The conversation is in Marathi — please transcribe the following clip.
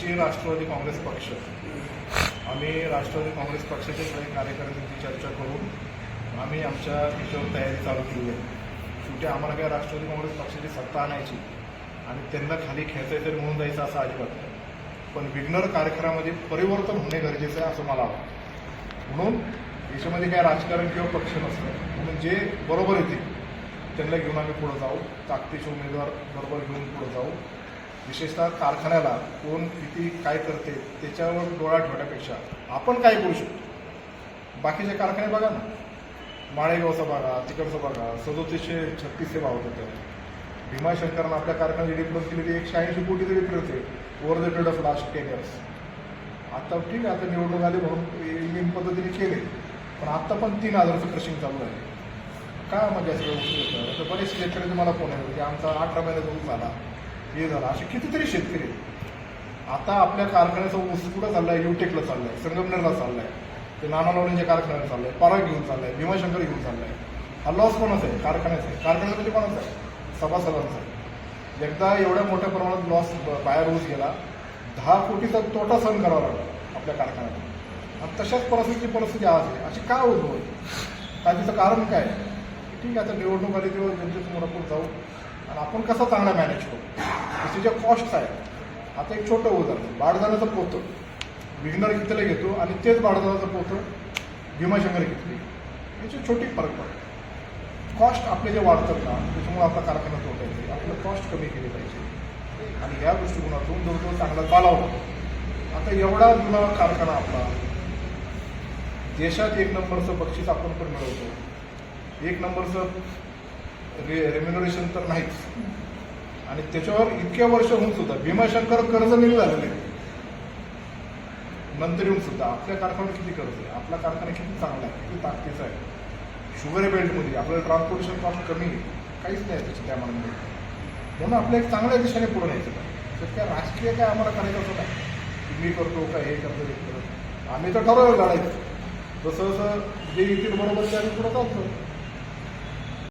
आमची राष्ट्रवादी काँग्रेस पक्ष. आम्ही राष्ट्रवादी काँग्रेस पक्षाचे सगळे कार्यकर्त्यांची चर्चा करून आम्ही आमच्या याच्यावर तयारी चालू केली आहे. शेवटी आम्हाला काय राष्ट्रवादी काँग्रेस पक्षाची सत्ता आणायची आणि त्यांना खाली खेचायचं म्हणून जायचं असं अजिबात नाही. पण विघ्नर कार्यक्रमामध्ये परिवर्तन होणे गरजेचं आहे असं मला वाटतं. म्हणून याच्यामध्ये काय राजकारण किंवा पक्ष नसतं म्हणून जे बरोबर येतील त्यांना घेऊन आम्ही पुढे जाऊ. ताकदीचे उमेदवार बरोबर घेऊन पुढे जाऊ. विशेषतः कारखान्याला कोण किती काय करते त्याच्यावर डोळा ठेवण्यापेक्षा आपण काय करू शकतो? बाकीचे कारखाने बघा ना. माळेगावचा बघा तिकडचा बघा सदोतीसशे छत्तीसशे भाव होते भीमाशंकरनं आपल्या कारखान्याची डिफरन्स केली ती एकशे ऐंशी कोटी तरी डिफरन्स आहे over the period of last ten years आता ठीक आहे आता निवडणूक आली म्हणून इंडियन पद्धतीने केले. पण आत्ता पण तीन हजाराचं क्रशिंग चालू आहे. का म्हणजे असं गोष्टी होतं तर बरेच शेतकऱ्याचे मला फोन आहे की आमचा अठरा महिन्याचा झाला. हे झालं. असे कितीतरी शेतकरी आता आपल्या कारखान्याचा ऊस कुठं चाललाय? युटेकला चाललाय. संगमनेरला चाललाय. ते नाना लोणींच्या कारखान्याला चाललाय. पराग घेऊन चाललाय. भीमाशंकर घेऊन चाललाय. हा लॉस कोणाचा आहे? कारखान्याचा आहे. कारखान्याचा म्हणजे कोणाचा आहे? सभासदांचा आहे. एकदा एवढ्या मोठ्या प्रमाणात लॉस बाहेर ऊस गेला. दहा कोटीचा तोटा सहन करावा लागला आपल्या कारखान्यात आणि तशाच परिस्थितीची परिस्थिती आज आहे. अशी का उद्भवली काय तिचं कारण काय? ठीक आहे आता निवडणूक आली तेव्हा जनतेसमोर आपण जाऊ. आणि आपण कसा चांगला मॅनेज करू? त्याचे जे कॉस्ट आहेत आता एक छोटं उदाहरण. बाडदानाचं पोतं. विघ्नर कितीला घेतो? आणि तेच बाडदानाचं पोतं भीमाशंकर घेतली याची छोटी फरक पडतो. कॉस्ट आपले जे वाढतात ना त्याच्यामुळे आपला कारखाना तोटायचे आपलं कॉस्ट कमी केली पाहिजे. आणि या दृष्टिकोनातून जर तो चांगला चालवला आता एवढा जुना कारखाना आपला देशात एक नंबरचं बक्षीस आपण पण मिळवतो. एक नंबरचं रे रेम्युनरेशन तर नाहीच. आणि त्याच्यावर इतक्या वर्ष होऊन सुद्धा भीमाशंकर कर्ज निघ झालेलं. नंतर येऊन सुद्धा आपल्या कारखान्यात किती कर्ज आहे? आपला कारखाना किती चांगला आहे? किती ताकदीचा आहे? शुगर बेल्टमध्ये आपल्याला ट्रान्सपोर्टेशन कॉस्ट कमी आहे. काहीच नाही त्याच्या त्या मनामध्ये. म्हणून आपल्या एक चांगल्या दिशेने पुढे न्यायचं तर काय राजकीय काय आम्हाला करायचं असं नाही. मी करतो का हे करतो हे करतो. आम्ही तर ठरवलं लढायचं जसं जसं जे येतील बरोबर ते आम्ही पुढे चालतो.